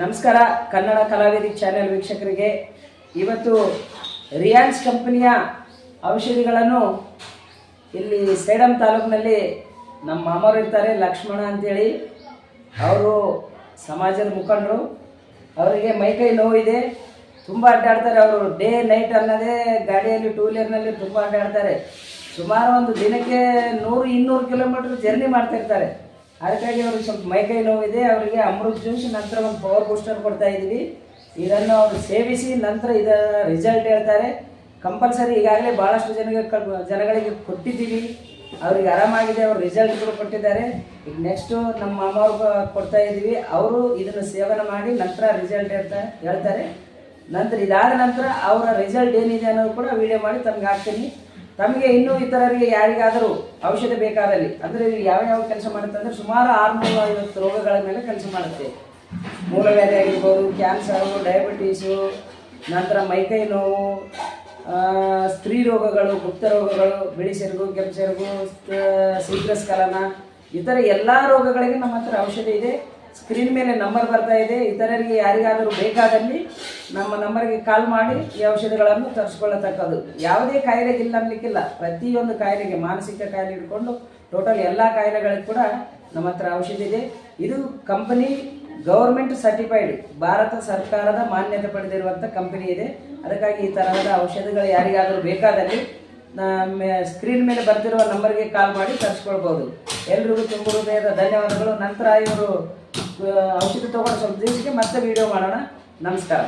ನಮಸ್ಕಾರ, ಕನ್ನಡ ಕಲಾವಿದಿ ಚಾನೆಲ್ ವೀಕ್ಷಕರಿಗೆ. ಇವತ್ತು ರಿಯಾನ್ಸ್ ಕಂಪನಿಯ ಔಷಧಿಗಳನ್ನು ಇಲ್ಲಿ ಸೇಡಂ ತಾಲೂಕಿನಲ್ಲಿ ನಮ್ಮ ಮಾಮರು ಇರ್ತಾರೆ, ಲಕ್ಷ್ಮಣ ಅಂತೇಳಿ. ಅವರು ಸಮಾಜದ ಮುಖಂಡರು. ಅವರಿಗೆ ಮೈಕೈ ನೋವಿದೆ ತುಂಬ ಅಡ್ಡಾಡ್ತಾರೆ ಅವರು. ಡೇ, ನೈಟ್ ಅನ್ನೋದೇ ಗಾಡಿಯಲ್ಲಿ, ಟೂ ವೀಲರ್ನಲ್ಲಿ ತುಂಬ ಅಡ್ಡಾಡ್ತಾರೆ. ಸುಮಾರು ಒಂದು ದಿನಕ್ಕೆ ನೂರು, ಇನ್ನೂರು ಕಿಲೋಮೀಟ್ರ್ ಜರ್ನಿ ಮಾಡ್ತಾ ಇರ್ತಾರೆ. ಅದಕ್ಕಾಗಿ ಅವ್ರಿಗೆ ಸ್ವಲ್ಪ ಮೈಕೈ ನೋವಿದೆ. ಅವರಿಗೆ ಅಮೃತ ಜ್ಯೂಸ್ ನಂತರ ಒಂದು ಪವರ್ ಬೂಸ್ಟರ್ ಕೊಡ್ತಾ ಇದ್ದೀವಿ. ಇದನ್ನು ಅವರು ಸೇವಿಸಿ ನಂತರ ಇದರ ರಿಸಲ್ಟ್ ಹೇಳ್ತಾರೆ. ಕಂಪಲ್ಸರಿ ಈಗಾಗಲೇ ಭಾಳಷ್ಟು ಜನಗೆ ಜನಗಳಿಗೆ ಕೊಟ್ಟಿದ್ದೀವಿ. ಅವ್ರಿಗೆ ಆರಾಮಾಗಿದೆ, ಅವ್ರ ರಿಸಲ್ಟ್ ಕೂಡ ಕೊಟ್ಟಿದ್ದಾರೆ. ಈಗ ನೆಕ್ಸ್ಟು ನಮ್ಮ ಮಾಮವ್ರಿಗೆ ಕೊಡ್ತಾ ಇದ್ದೀವಿ. ಅವರು ಇದನ್ನು ಸೇವನೆ ಮಾಡಿ ನಂತರ ರಿಸಲ್ಟ್ ಹೇಳ್ತಾ, ಹೇಳ್ತಾರೆ. ನಂತರ ಇದಾದ ನಂತರ ಅವರ ರಿಸಲ್ಟ್ ಏನಿದೆ ಅನ್ನೋದು ಕೂಡ ವಿಡಿಯೋ ಮಾಡಿ ತಮ್ಗೆ ಹಾಕ್ತೀನಿ. ತಮಗೆ ಇನ್ನೂ ಇತರರಿಗೆ ಯಾರಿಗಾದರೂ ಔಷಧ ಬೇಕಾದಲ್ಲಿ, ಅಂದರೆ ಯಾವ ಯಾವ ಕೆಲಸ ಮಾಡುತ್ತೆ ಅಂದರೆ ಸುಮಾರು ಆರುನೂರ ಐವತ್ತು ರೋಗಗಳ ಮೇಲೆ ಕೆಲಸ ಮಾಡುತ್ತೆ. ಮೂಲವ್ಯಾಧಿ ಆಗಿರ್ಬೋದು ಕ್ಯಾನ್ಸರು ಡಯಾಬಿಟೀಸು ನಂತರ ಮೈಕೈ ನೋವು ಸ್ತ್ರೀ ರೋಗಗಳು, ಗುಪ್ತ ರೋಗಗಳು, ಬಿಳಿ ಸೆರಗು, ಕೆಂಪು ಸೆರಗು ಶೀಘ್ರಸ್ಖಲನ ಇತರ ಎಲ್ಲ ರೋಗಗಳಿಗೆ ನಮ್ಮ ಹತ್ರ ಔಷಧಿ ಇದೆ. ಸ್ಕ್ರೀನ್ ಮೇಲೆ ನಂಬರ್ ಬರ್ತಾ ಇದೆ. ಇತರರಿಗೆ ಯಾರಿಗಾದರೂ ಬೇಕಾದಲ್ಲಿ ನಮ್ಮ ನಂಬರ್ಗೆ ಕಾಲ್ ಮಾಡಿ ಈ ಔಷಧಿಗಳನ್ನು ತರಿಸ್ಕೊಳ್ಳತಕ್ಕದ್ದು. ಯಾವುದೇ ಕಾಯಿಲೆಗೆ ಇಲ್ಲ ಪ್ರತಿಯೊಂದು ಕಾಯಿಲೆಗೆ ಮಾನಸಿಕ ಕಾಯಿಲೆ ಹಿಡ್ಕೊಂಡು ಟೋಟಲ್ ಎಲ್ಲ ಕಾಯಿಲೆಗಳಿಗೆ ಕೂಡ ನಮ್ಮ ಹತ್ರ ಔಷಧಿ ಇದೆ. ಇದು ಕಂಪನಿ ಗೌರ್ಮೆಂಟ್ ಸರ್ಟಿಫೈಡ್ ಭಾರತ ಸರ್ಕಾರದ ಮಾನ್ಯತೆ ಪಡೆದಿರುವಂಥ ಕಂಪನಿ ಇದೆ. ಅದಕ್ಕಾಗಿ ಈ ತರಹದ ಔಷಧಿಗಳು ಯಾರಿಗಾದರೂ ಬೇಕಾದಲ್ಲಿ ಸ್ಕ್ರೀನ್ ಮೇಲೆ ಬರ್ತಿರುವ ನಂಬರ್ಗೆ ಕಾಲ್ ಮಾಡಿ ತರಿಸ್ಕೊಳ್ಬೋದು. ಎಲ್ರಿಗೂ ತುಂಬ ಹೃದಯದ ಧನ್ಯವಾದಗಳು. ನಂತರ ಇವರು ಔಷಧಿ ತೊಗೊಂಡು ಸ್ವಲ್ಪ ದಿವಸಕ್ಕೆ ಮತ್ತೆ ವಿಡಿಯೋ ಮಾಡೋಣ. ನಮಸ್ಕಾರ.